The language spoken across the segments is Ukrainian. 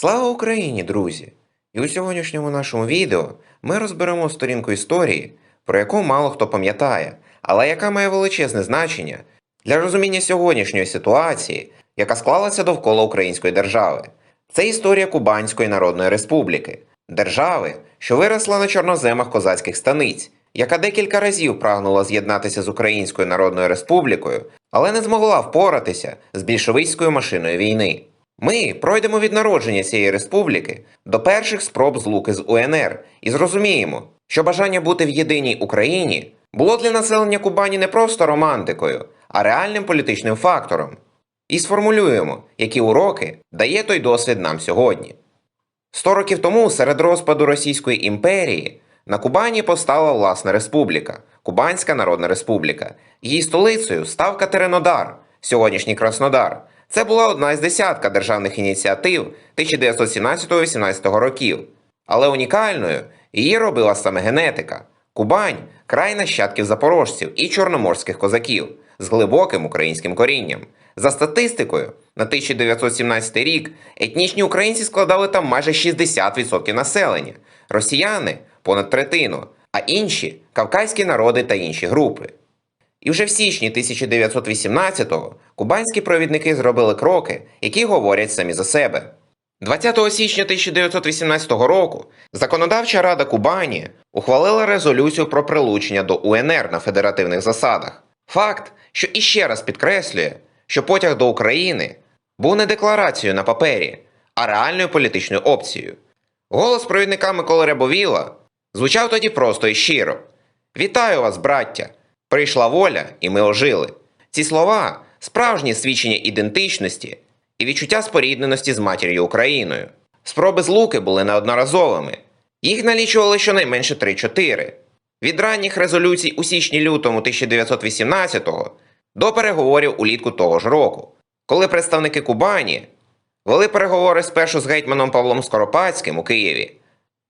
Слава Україні, друзі! І у сьогоднішньому нашому відео ми розберемо сторінку історії, про яку мало хто пам'ятає, але яка має величезне значення для розуміння сьогоднішньої ситуації, яка склалася довкола української держави. Це історія Кубанської Народної Республіки, держави, що виросла на чорноземах козацьких станиць, яка декілька разів прагнула з'єднатися з Українською Народною Республікою, але не змогла впоратися з більшовицькою машиною війни. Ми пройдемо від народження цієї республіки до перших спроб злуки з УНР і зрозуміємо, що бажання бути в єдиній Україні було для населення Кубані не просто романтикою, а реальним політичним фактором. І сформулюємо, які уроки дає той досвід нам сьогодні. Сто років тому, серед розпаду Російської імперії, на Кубані постала власна республіка Кубанська Народна Республіка. Її столицею став Катеринодар, сьогоднішній Краснодар. Це була одна із десятка державних ініціатив 1917-18 років. Але унікальною її робила саме генетика. Кубань край нащадків запорожців і чорноморських козаків з глибоким українським корінням. За статистикою, на 1917 рік етнічні українці складали там майже 60% населення, росіяни понад третину, а інші кавказькі народи та інші групи. І вже в січні 1918-го кубанські провідники зробили кроки, які говорять самі за себе. 20 січня 1918 року Законодавча рада Кубані ухвалила резолюцію про прилучення до УНР на федеративних засадах. Факт, що іще раз підкреслює, що потяг до України був не декларацією на папері, а реальною політичною опцією. Голос провідника Миколи Рябовіла звучав тоді просто і щиро: Вітаю вас, браття! Прийшла воля, і ми ожили. Ці слова справжнє свідчення ідентичності і відчуття спорідненості з матір'ю Україною. Спроби злуки були неодноразовими. Їх налічували щонайменше 3-4. Від ранніх резолюцій у січні-лютому 1918-го до переговорів улітку того ж року, коли представники Кубані вели переговори спершу з гетьманом Павлом Скоропадським у Києві,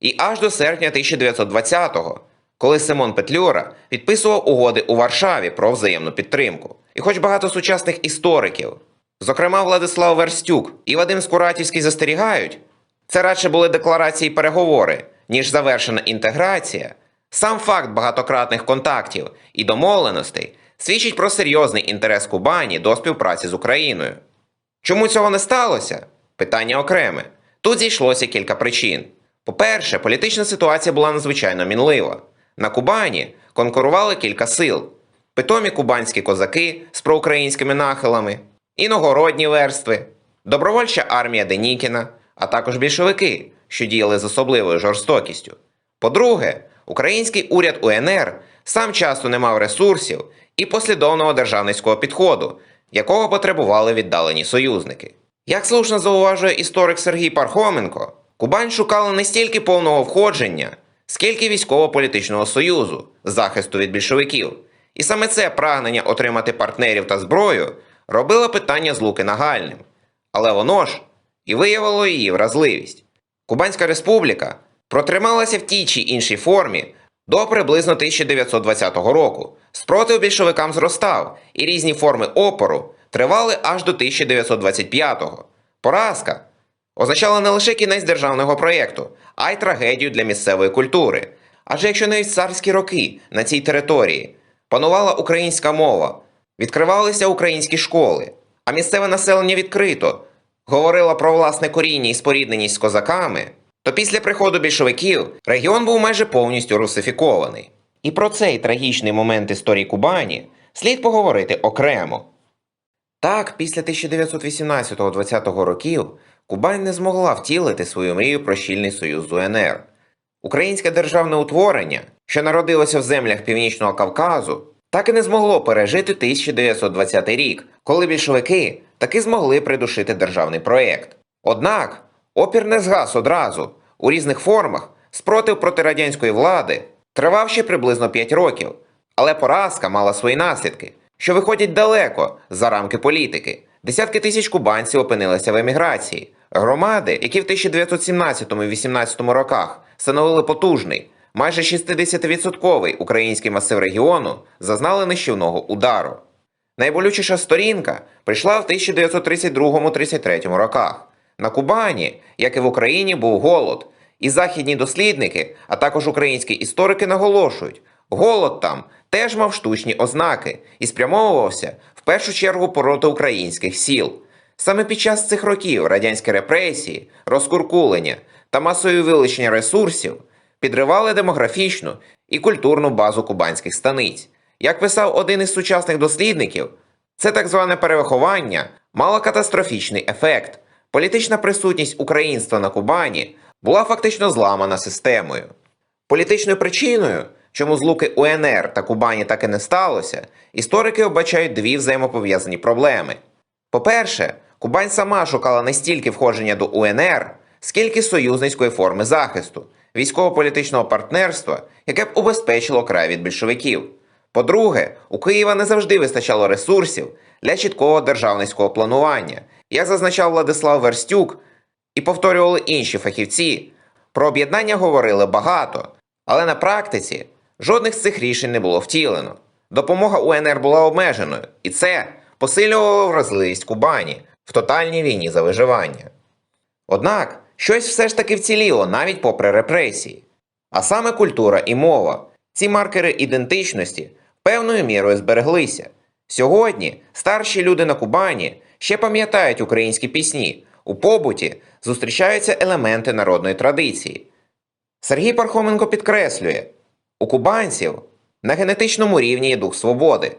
і аж до серпня 1920-го, коли Симон Петлюра підписував угоди у Варшаві про взаємну підтримку. І хоч багато сучасних істориків, зокрема Владислав Верстюк і Вадим Скуратівський застерігають, це радше були декларації переговори, ніж завершена інтеграція. Сам факт багатократних контактів і домовленостей свідчить про серйозний інтерес Кубані до співпраці з Україною. Чому цього не сталося? Питання окреме. Тут зійшлося кілька причин. По-перше, політична ситуація була надзвичайно мінлива. На Кубані конкурували кілька сил: питомі кубанські козаки з проукраїнськими нахилами, іногородні верстви, добровольча армія Денікіна, а також більшовики, що діяли з особливою жорстокістю. По-друге, український уряд УНР сам часто не мав ресурсів і послідовного державницького підходу, якого потребували віддалені союзники. Як слушно зауважує історик Сергій Пархоменко, Кубань шукала не стільки повного входження, скільки військово-політичного союзу, захисту від більшовиків. І саме це прагнення отримати партнерів та зброю робило питання злуки нагальним. Але воно ж і виявило її вразливість. Кубанська республіка протрималася в тій чи іншій формі до приблизно 1920 року. Спротив більшовикам зростав, і різні форми опору тривали аж до 1925-го. Поразка означала не лише кінець державного проєкту, а й трагедію для місцевої культури. Адже якщо навіть в царські роки на цій території панувала українська мова, відкривалися українські школи, а місцеве населення відкрито говорило про власне коріння і спорідненість з козаками, то після приходу більшовиків регіон був майже повністю русифікований. І про цей трагічний момент історії Кубані слід поговорити окремо. Так, після 1918-20 років Кубань не змогла втілити свою мрію про щільний союз з УНР. Українське державне утворення, що народилося в землях Північного Кавказу, так і не змогло пережити 1920 рік, коли більшовики таки змогли придушити державний проєкт. Однак опір не згас одразу у різних формах спротив проти радянської влади тривав ще приблизно 5 років, але поразка мала свої наслідки, що виходять далеко за рамки політики. Десятки тисяч кубанців опинилися в еміграції. Громади, які в 1917-18 роках становили потужний, майже 60% український масив регіону, зазнали нищівного удару. Найболючіша сторінка прийшла в 1932-33 роках. На Кубані, як і в Україні, був голод. І західні дослідники, а також українські історики наголошують, голод там теж мав штучні ознаки і спрямовувався в першу чергу проти українських сіл. Саме під час цих років радянські репресії, розкуркулення та масові вилучення ресурсів підривали демографічну і культурну базу кубанських станиць. Як писав один із сучасних дослідників, це так зване перевиховання мало катастрофічний ефект. Політична присутність українства на Кубані була фактично зламана системою. Політичною причиною, чому злуки УНР та Кубані так і не сталося, історики обачають дві взаємопов'язані проблеми. По-перше, Кубань сама шукала не стільки входження до УНР, скільки союзницької форми захисту, військово-політичного партнерства, яке б убезпечило край від більшовиків. По-друге, у Києва не завжди вистачало ресурсів для чіткого державницького планування. Як зазначав Владислав Верстюк і повторювали інші фахівці, про об'єднання говорили багато, але на практиці жодних з цих рішень не було втілено. Допомога УНР була обмеженою, і це посилювало вразливість Кубані в тотальній війні за виживання. Однак щось все ж таки вціліло навіть попри репресії. А саме культура і мова. Ці маркери ідентичності певною мірою збереглися. Сьогодні старші люди на Кубані ще пам'ятають українські пісні. У побуті зустрічаються елементи народної традиції. Сергій Пархоменко підкреслює: у кубанців на генетичному рівні є дух свободи.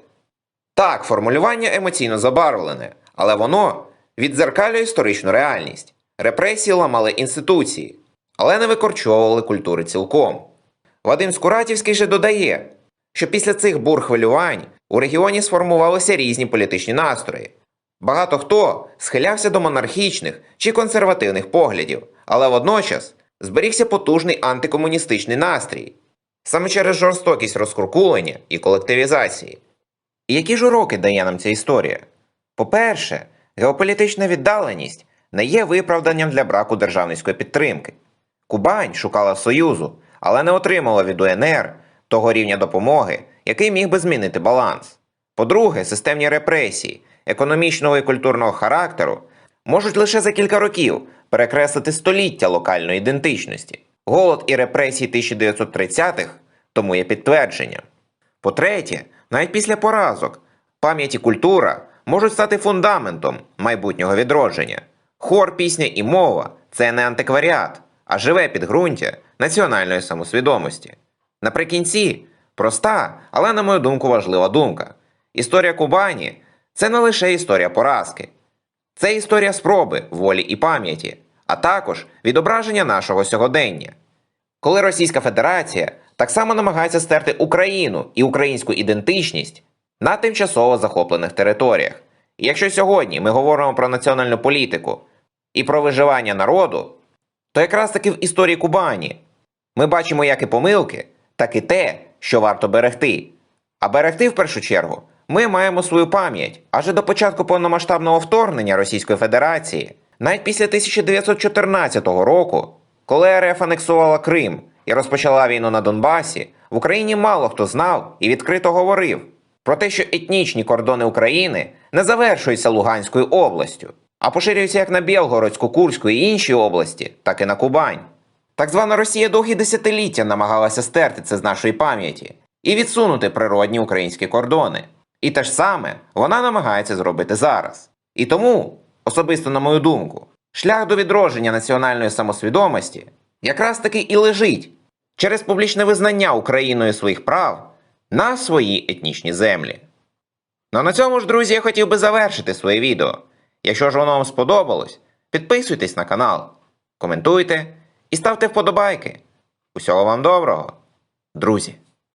Так, формулювання емоційно забарвлене, але воно віддзеркалює історичну реальність. Репресії ламали інституції, але не викорчовували культури цілком. Вадим Скуратівський же додає, що після цих бур хвилювань у регіоні сформувалися різні політичні настрої. Багато хто схилявся до монархічних чи консервативних поглядів, але водночас зберігся потужний антикомуністичний настрій, саме через жорстокість розкуркулення і колективізації. І які ж уроки дає нам ця історія? По-перше, геополітична віддаленість не є виправданням для браку державницької підтримки. Кубань шукала Союзу, але не отримала від УНР того рівня допомоги, який міг би змінити баланс. По-друге, системні репресії економічного і культурного характеру можуть лише за кілька років перекреслити століття локальної ідентичності. Голод і репресії 1930-х тому є підтвердженням. По-третє, навіть після поразок пам'ять і культура можуть стати фундаментом майбутнього відродження. Хор, пісня і мова це не антикваріат, а живе підґрунтя національної самосвідомості. Наприкінці проста, але, на мою думку, важлива думка. Історія Кубані це не лише історія поразки, це історія спроби, волі і пам'яті, а також відображення нашого сьогодення. Коли Російська Федерація так само намагається стерти Україну і українську ідентичність на тимчасово захоплених територіях. І якщо сьогодні ми говоримо про національну політику і про виживання народу, то якраз таки в історії Кубані ми бачимо як і помилки, так і те, що варто берегти. А берегти в першу чергу ми маємо свою пам'ять, адже до початку повномасштабного вторгнення Російської Федерації, навіть після 1914 року, коли РФ анексувала Крим і розпочала війну на Донбасі, в Україні мало хто знав і відкрито говорив про те, що етнічні кордони України не завершуються Луганською областю, а поширюються як на Білгородську, Курську і інші області, так і на Кубань. Так звана Росія довгі десятиліття намагалася стерти це з нашої пам'яті і відсунути природні українські кордони. І те ж саме вона намагається зробити зараз. І тому, особисто на мою думку, шлях до відродження національної самосвідомості якраз таки і лежить через публічне визнання Україною своїх прав на свої етнічні землі. Ну на цьому ж, друзі, я хотів би завершити своє відео. Якщо ж воно вам сподобалось, підписуйтесь на канал, коментуйте і ставте вподобайки. Усього вам доброго, друзі!